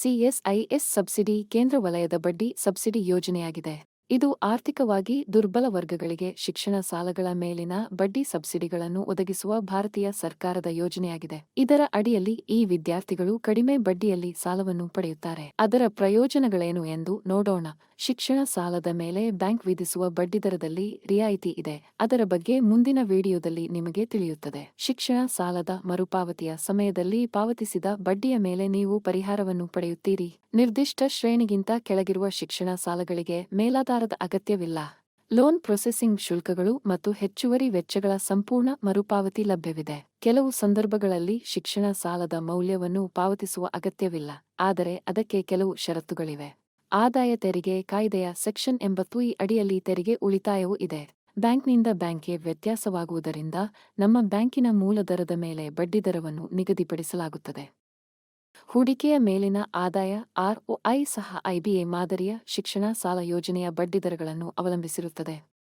ಸಿಎಸ್ಐಎಸ್ subsidy ಕೇಂದ್ರ ವಲಯದ ಬಡ್ಡಿ ಸಬ್ಸಿಡಿ ಯೋಜನೆಯಾಗಿದೆ. ಇದು ಆರ್ಥಿಕವಾಗಿ ದುರ್ಬಲ ವರ್ಗಗಳಿಗೆ ಶಿಕ್ಷಣ ಸಾಲಗಳ ಮೇಲಿನ ಬಡ್ಡಿ ಸಬ್ಸಿಡಿಗಳನ್ನು ಒದಗಿಸುವ ಭಾರತೀಯ ಸರ್ಕಾರದ ಯೋಜನೆಯಾಗಿದೆ. ಇದರ ಅಡಿಯಲ್ಲಿ ಈ ವಿದ್ಯಾರ್ಥಿಗಳು ಕಡಿಮೆ ಬಡ್ಡಿಯಲ್ಲಿ ಸಾಲವನ್ನು ಪಡೆಯುತ್ತಾರೆ. ಅದರ ಪ್ರಯೋಜನಗಳೇನು ಎಂದು ನೋಡೋಣ. ಶಿಕ್ಷಣ ಸಾಲದ ಮೇಲೆ ಬ್ಯಾಂಕ್ ವಿಧಿಸುವ ಬಡ್ಡಿದರದಲ್ಲಿ ರಿಯಾಯಿತಿ ಇದೆ. ಅದರ ಬಗ್ಗೆ ಮುಂದಿನ ವಿಡಿಯೋದಲ್ಲಿ ನಿಮಗೆ ತಿಳಿಯುತ್ತದೆ. ಶಿಕ್ಷಣ ಸಾಲದ ಮರುಪಾವತಿಯ ಸಮಯದಲ್ಲಿ ಪಾವತಿಸಿದ ಬಡ್ಡಿಯ ಮೇಲೆ ನೀವು ಪರಿಹಾರವನ್ನು ಪಡೆಯುತ್ತೀರಿ. ನಿರ್ದಿಷ್ಟ ಶ್ರೇಣಿಗಿಂತ ಕೆಳಗಿರುವ ಶಿಕ್ಷಣ ಸಾಲಗಳಿಗೆ ಮೇಲಾಧಾರದ ಅಗತ್ಯವಿಲ್ಲ. ಲೋನ್ ಪ್ರೊಸೆಸಿಂಗ್ ಶುಲ್ಕಗಳು ಮತ್ತು ಹೆಚ್ಚುವರಿ ವೆಚ್ಚಗಳ ಸಂಪೂರ್ಣ ಮರುಪಾವತಿ ಲಭ್ಯವಿದೆ. ಕೆಲವು ಸಂದರ್ಭಗಳಲ್ಲಿ ಶಿಕ್ಷಣ ಸಾಲದ ಮೌಲ್ಯವನ್ನು ಪಾವತಿಸುವ ಅಗತ್ಯವಿಲ್ಲ. ಆದರೆ ಅದಕ್ಕೆ ಕೆಲವು ಷರತ್ತುಗಳಿವೆ. ಆದಾಯ ತೆರಿಗೆ ಕಾಯ್ದೆಯ ಸೆಕ್ಷನ್ ಎಂಬತ್ತು ಈ ಅಡಿಯಲ್ಲಿ ತೆರಿಗೆ ಉಳಿತಾಯವೂ ಇದೆ. ಬ್ಯಾಂಕ್ನಿಂದ ಬ್ಯಾಂಕ್ಗೆ ವ್ಯತ್ಯಾಸವಾಗುವುದರಿಂದ ನಮ್ಮ ಬ್ಯಾಂಕಿನ ಮೂಲ ದರದ ಮೇಲೆ ಬಡ್ಡಿದರವನ್ನು ನಿಗದಿಪಡಿಸಲಾಗುತ್ತದೆ. ಹೂಡಿಕೆಯ ಮೇಲಿನ ಆದಾಯ ಆರ್ಒಐ ಸಹ ಐಬಿಎ ಮಾದರಿಯ ಶಿಕ್ಷಣ ಸಾಲ ಯೋಜನೆಯ ಬಡ್ಡಿದರಗಳನ್ನು ಅವಲಂಬಿಸಿರುತ್ತದೆ.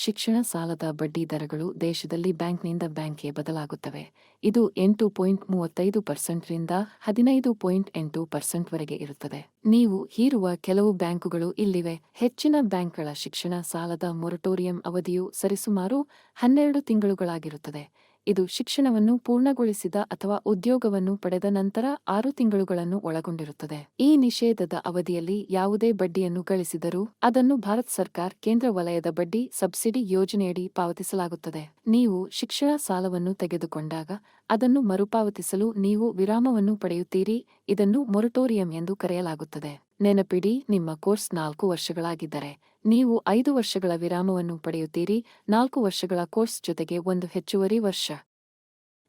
ಶಿಕ್ಷಣ ಸಾಲದ ಬಡ್ಡಿ ದರಗಳು ದೇಶದಲ್ಲಿ ಬ್ಯಾಂಕ್ನಿಂದ ಬ್ಯಾಂಕ್ಗೆ ಬದಲಾಗುತ್ತವೆ. ಇದು ಎಂಟು ಪಾಯಿಂಟ್ ಮೂವತ್ತೈದು ಪರ್ಸೆಂಟ್ರಿಂದ ಹದಿನೈದು ಪಾಯಿಂಟ್ ಎಂಟು ಪರ್ಸೆಂಟ್ವರೆಗೆ ಇರುತ್ತದೆ. ನೀವು ಹೀರುವ ಕೆಲವು ಬ್ಯಾಂಕುಗಳು ಇಲ್ಲಿವೆ. ಹೆಚ್ಚಿನ ಬ್ಯಾಂಕ್ಗಳ ಶಿಕ್ಷಣ ಸಾಲದ ಮೊರಟೋರಿಯಂ ಅವಧಿಯು ಸರಿಸುಮಾರು ಹನ್ನೆರಡು ತಿಂಗಳುಗಳಾಗಿರುತ್ತದೆ. ಇದು ಶಿಕ್ಷಣವನ್ನು ಪೂರ್ಣಗೊಳಿಸಿದ ಅಥವಾ ಉದ್ಯೋಗವನ್ನು ಪಡೆದ ನಂತರ ಆರು ತಿಂಗಳುಗಳನ್ನು ಒಳಗೊಂಡಿರುತ್ತದೆ. ಈ ನಿಷೇಧದ ಅವಧಿಯಲ್ಲಿ ಯಾವುದೇ ಬಡ್ಡಿಯನ್ನು ಗಳಿಸಿದರೂ ಅದನ್ನು ಭಾರತ ಸರ್ಕಾರ ಕೇಂದ್ರ ವಲಯದ ಬಡ್ಡಿ ಸಬ್ಸಿಡಿ ಯೋಜನೆಯಡಿ ಪಾವತಿಸಲಾಗುತ್ತದೆ. ನೀವು ಶಿಕ್ಷಣ ಸಾಲವನ್ನು ತೆಗೆದುಕೊಂಡಾಗ ಅದನ್ನು ಮರುಪಾವತಿಸಲು ನೀವು ವಿರಾಮವನ್ನು ಪಡೆಯುತ್ತೀರಿ. ಇದನ್ನು ಮೊರಟೋರಿಯಂ ಎಂದು ಕರೆಯಲಾಗುತ್ತದೆ. ನೆನಪಿಡಿ, ನಿಮ್ಮ ಕೋರ್ಸ್ ನಾಲ್ಕು ವರ್ಷಗಳಾಗಿದ್ದರೆ ನೀವು ಐದು ವರ್ಷಗಳ ವಿರಾಮವನ್ನು ಪಡೆಯುತ್ತೀರಿ, ನಾಲ್ಕು ವರ್ಷಗಳ ಕೋರ್ಸ್ ಜೊತೆಗೆ ಒಂದು ಹೆಚ್ಚುವರಿ ವರ್ಷ.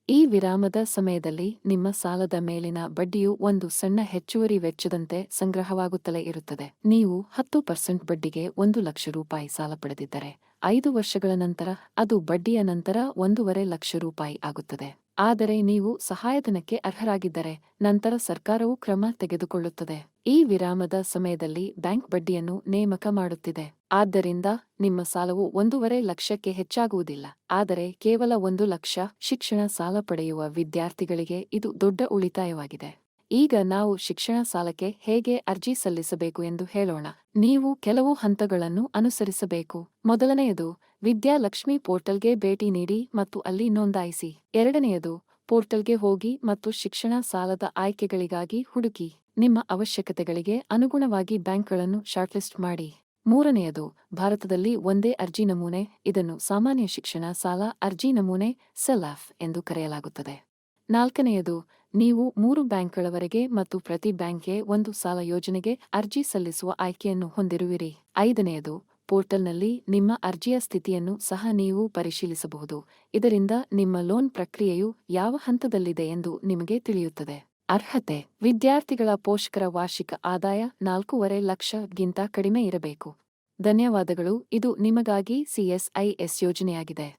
ಈ ವಿರಾಮದ ಸಮಯದಲ್ಲಿ ನಿಮ್ಮ ಸಾಲದ ಮೇಲಿನ ಬಡ್ಡಿಯು ಒಂದು ಸಣ್ಣ ಹೆಚ್ಚುವರಿ ವೆಚ್ಚದಂತೆ ಸಂಗ್ರಹವಾಗುತ್ತಲೇ ಇರುತ್ತದೆ. ನೀವು ಹತ್ತು ಪರ್ಸೆಂಟ್ ಬಡ್ಡಿಗೆ ಒಂದು ಲಕ್ಷ ರೂಪಾಯಿ ಸಾಲ ಪಡೆದಿದ್ದರೆ, ಐದು ವರ್ಷಗಳ ನಂತರ ಅದು ಬಡ್ಡಿಯ ನಂತರ ಒಂದೂವರೆ ಲಕ್ಷ ರೂಪಾಯಿ ಆಗುತ್ತದೆ. ಆದರೆ ನೀವು ಸಹಾಯಧನಕ್ಕೆ ಅರ್ಹರಾಗಿದ್ದರೆ, ನಂತರ ಸರ್ಕಾರವು ಕ್ರಮ ತೆಗೆದುಕೊಳ್ಳುತ್ತದೆ. ಈ ವಿರಾಮದ ಸಮಯದಲ್ಲಿ ಬ್ಯಾಂಕ್ ಬಡ್ಡಿಯನ್ನು ನೇಮಕ ಮಾಡುತ್ತಿದೆ. ಆದ್ದರಿಂದ ನಿಮ್ಮ ಸಾಲವು ಒಂದೂವರೆ ಲಕ್ಷಕ್ಕೆ ಹೆಚ್ಚಾಗುವುದಿಲ್ಲ. ಆದರೆ ಕೇವಲ ಒಂದು ಲಕ್ಷ ಶಿಕ್ಷಣ ಸಾಲ ಪಡೆಯುವ ವಿದ್ಯಾರ್ಥಿಗಳಿಗೆ ಇದು ದೊಡ್ಡ ಉಳಿತಾಯವಾಗಿದೆ. ಈಗ ನಾವು ಶಿಕ್ಷಣ ಸಾಲಕ್ಕೆ ಹೇಗೆ ಅರ್ಜಿ ಸಲ್ಲಿಸಬೇಕು ಎಂದು ಹೇಳೋಣ. ನೀವು ಕೆಲವು ಹಂತಗಳನ್ನು ಅನುಸರಿಸಬೇಕು. ಮೊದಲನೆಯದು, ವಿದ್ಯಾಲಕ್ಷ್ಮಿ ಪೋರ್ಟಲ್ಗೆ ಭೇಟಿ ನೀಡಿ ಮತ್ತು ಅಲ್ಲಿ ನೋಂದಾಯಿಸಿ. ಎರಡನೆಯದು, ಪೋರ್ಟಲ್ಗೆ ಹೋಗಿ ಮತ್ತು ಶಿಕ್ಷಣ ಸಾಲದ ಆಯ್ಕೆಗಳಿಗಾಗಿ ಹುಡುಕಿ. ನಿಮ್ಮ ಅವಶ್ಯಕತೆಗಳಿಗೆ ಅನುಗುಣವಾಗಿ ಬ್ಯಾಂಕ್ಗಳನ್ನು ಶಾರ್ಟ್ಲಿಸ್ಟ್ ಮಾಡಿ. ಮೂರನೆಯದು, ಭಾರತದಲ್ಲಿ ಒಂದೇ ಅರ್ಜಿ ನಮೂನೆ, ಇದನ್ನು ಸಾಮಾನ್ಯ ಶಿಕ್ಷಣ ಸಾಲ ಅರ್ಜಿ ನಮೂನೆ ಸೆಲ್ಆಫ್ ಎಂದು ಕರೆಯಲಾಗುತ್ತದೆ. ನಾಲ್ಕನೆಯದು, ನೀವು ಮೂರು ಬ್ಯಾಂಕ್ಗಳವರೆಗೆ ಮತ್ತು ಪ್ರತಿ ಬ್ಯಾಂಕ್ಗೆ ಒಂದು ಸಾಲ ಯೋಜನೆಗೆ ಅರ್ಜಿ ಸಲ್ಲಿಸುವ ಆಯ್ಕೆಯನ್ನು ಹೊಂದಿರುವಿರಿ. ಐದನೆಯದು, ಪೋರ್ಟಲ್ನಲ್ಲಿ ನಿಮ್ಮ ಅರ್ಜಿಯ ಸ್ಥಿತಿಯನ್ನು ಸಹ ನೀವು ಪರಿಶೀಲಿಸಬಹುದು. ಇದರಿಂದ ನಿಮ್ಮ ಲೋನ್ ಪ್ರಕ್ರಿಯೆಯು ಯಾವ ಹಂತದಲ್ಲಿದೆ ಎಂದು ನಿಮಗೆ ತಿಳಿಯುತ್ತದೆ. ಅರ್ಹತೆ ವಿದ್ಯಾರ್ಥಿಗಳ ಪೋಷಕರ ವಾರ್ಷಿಕ ಆದಾಯ ನಾಲ್ಕೂವರೆ ಲಕ್ಷಗಿಂತ ಕಡಿಮೆ ಇರಬೇಕು. ಧನ್ಯವಾದಗಳು ಇದು ನಿಮಗಾಗಿ ಸಿಎಸ್ಐಎಸ್ ಯೋಜನೆಯಾಗಿದೆ.